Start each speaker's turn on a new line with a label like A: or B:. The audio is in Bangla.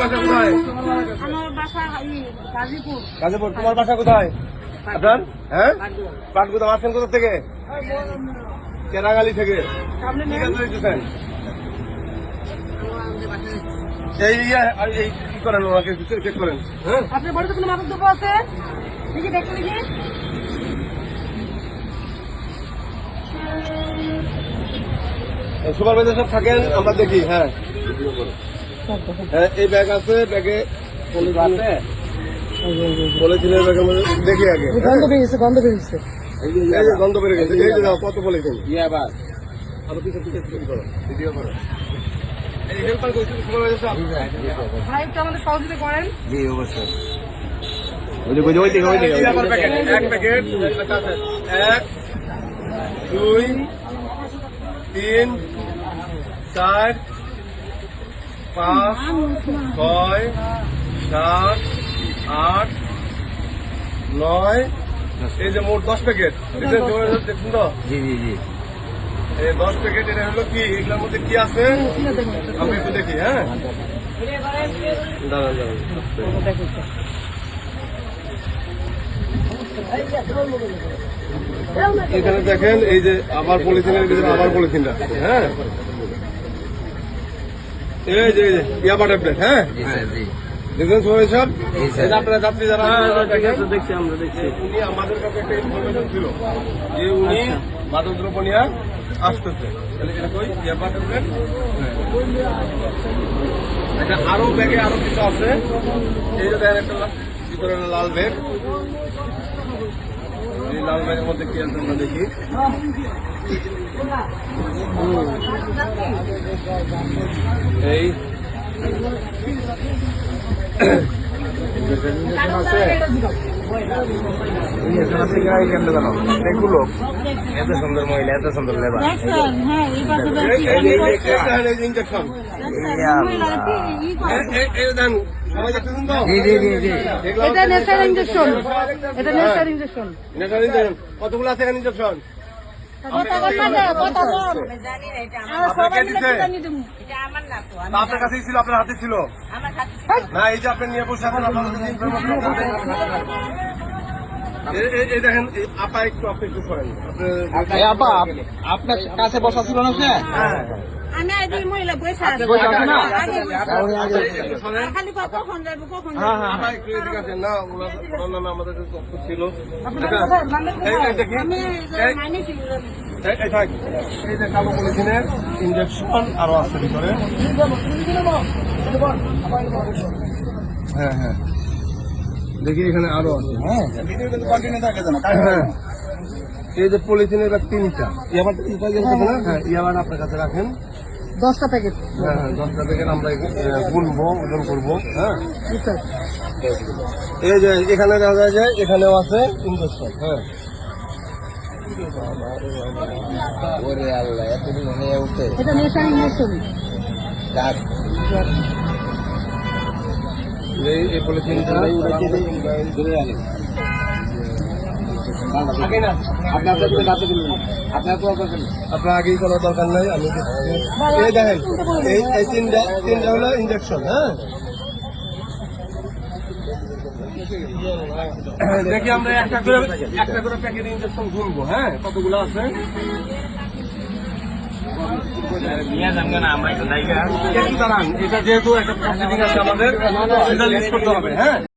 A: বাসা কোথায়
B: গাজীপুর
A: তোমার বাসা কোথায় আপনার হ্যাঁ পাটগুদাম আছেন কোথা থেকে কেরাগালি থেকে এই ইয়ে, এই কি করেন ওনাকে চেক করেন
B: হ্যাঁ
A: সুপারভাইজার সব থাকেন আমরা দেখি হ্যাঁ এই ব্যাগ আছে ব্যাগে পলিথিনের ব্যাগে দেখি আগে
C: গন্ধ বেরিয়েছে গন্ধ বেরিয়েছে
A: গন্ধ বেরিয়ে কত পলিথিন ইয়ে
D: এক দুই তিন চার পাঁচ ছয় সাত আট নয় এই যে মোট দশ প্যাকেট দেখুন তো জি জি জি এই দশ প্যাকেট এটা হলো কি এগুলোর মধ্যে কি আছে আমি একটু দেখি হ্যাঁ
A: এখানে দেখেন এই যে আবার পলিথিনের ভিতরে আবার পলিথিনটা হ্যাঁ এই যে ইয়া বাটার প্লেট হ্যাঁ দেখলেন যাত্রী যারা
C: হ্যাঁ, হ্যাঁ, দেখছি দেখছি উনি
D: কাছে ছিল যে উনি মাদকদ্রব্য আচ্ছা। নিয়ে আসতেছে তাহলে এটা কই ইয়া বাটার আচ্ছা, আরো ব্যাগে আরো কিছু আছে এই যে দেখেন একটা ভিতরে লাল ব্যাগ এই লাল লাইনের মধ্যে কি আছে আমরা দেখি এই
A: আছে এত সুন্দর মহিলা এত সুন্দর লেবার
D: ইঞ্জেকশন কতগুলো আছে ইঞ্জেকশন আপনার কাছেই ছিল আপনার হাতে ছিল না এই যে আপনি নিয়ে বসে এখন
A: আপনার কাছে বসা ছিল না
B: আমি আইডি মহিলা বসে আচ্ছা,
A: আচ্ছা, আছি
B: আচ্ছা, খালি কখন যাবো কখন
D: ইঞ্জেকশন আরো আছে ভিতরে হ্যাঁ হ্যাঁ দেখি এখানে আরো আছে হ্যাঁ, হ্যাঁ। এই যে পলিথিনের তিনটা ইয়াবার তিনটা হ্যাঁ ইয়াবার আপনার কাছে রাখেন দশটা প্যাকেট হ্যাঁ দশটা প্যাকেট আমরা গুনবো ওজন করবো হ্যাঁ এই যে এখানে দেখা যায় যে এখানেও আছে ইনভেস্টমেন্ট হ্যাঁ
A: ওরে আল্লাহ এতদিন মনে উঠে
C: এটা নেশা ইনভেস্টমেন্ট
D: এই পলিথিনটা আপনার আগেই দরকার হ্যাঁ দেখি আমরা একটা করে একটা করে প্যাকেট ইঞ্জেকশন হ্যাঁ কতগুলো আছে এটা যেহেতু একটা প্রসিডিং আছে আমাদের লিস্ট করতে হবে হ্যাঁ